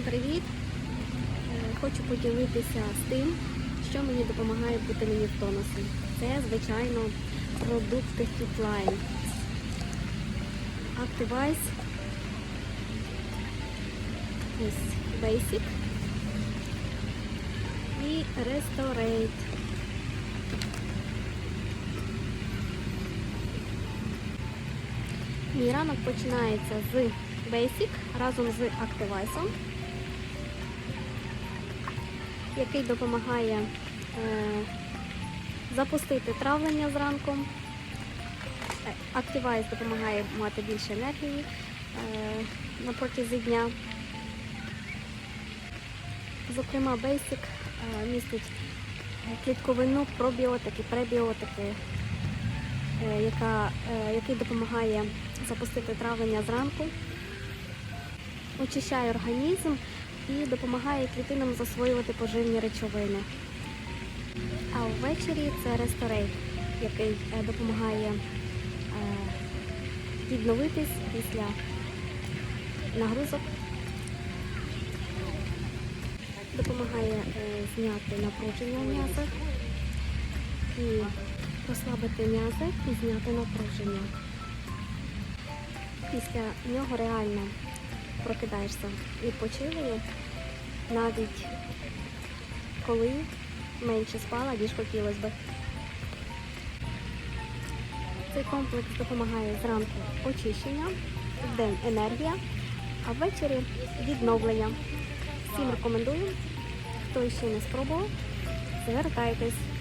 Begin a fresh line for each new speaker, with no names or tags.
привіт! Е, Хочу поділитися з тим, що мені допомагає бути мені в тонусі. Це, звичайно, продукти Fitline. Activize ось Basic і Restorate. Мій ранок починається з Basic разом з Activize, який допомагає е, запустити травлення зранку. Activize допомагає мати більше енергії е, на протязі дня. Зокрема, Basic е, містить клітковину, пробіотики, пребіотики, е, яка, е, який допомагає запустити травлення зранку, очищає організм і допомагає клітинам засвоювати поживні речовини. А ввечері це ресторей, який е, допомагає е, відновитись після нагрузок, допомагає е, зняти напруження в м'язах і розслабити м'язи і зняти напруження. Після нього реально прокидаєшся відпочилою, навіть коли менше спала, ніж хотілося би. Цей комплекс допомагає зранку очищення, вдень енергія, а ввечері відновлення. Всім рекомендую. Хто ще не спробував, звертайтесь.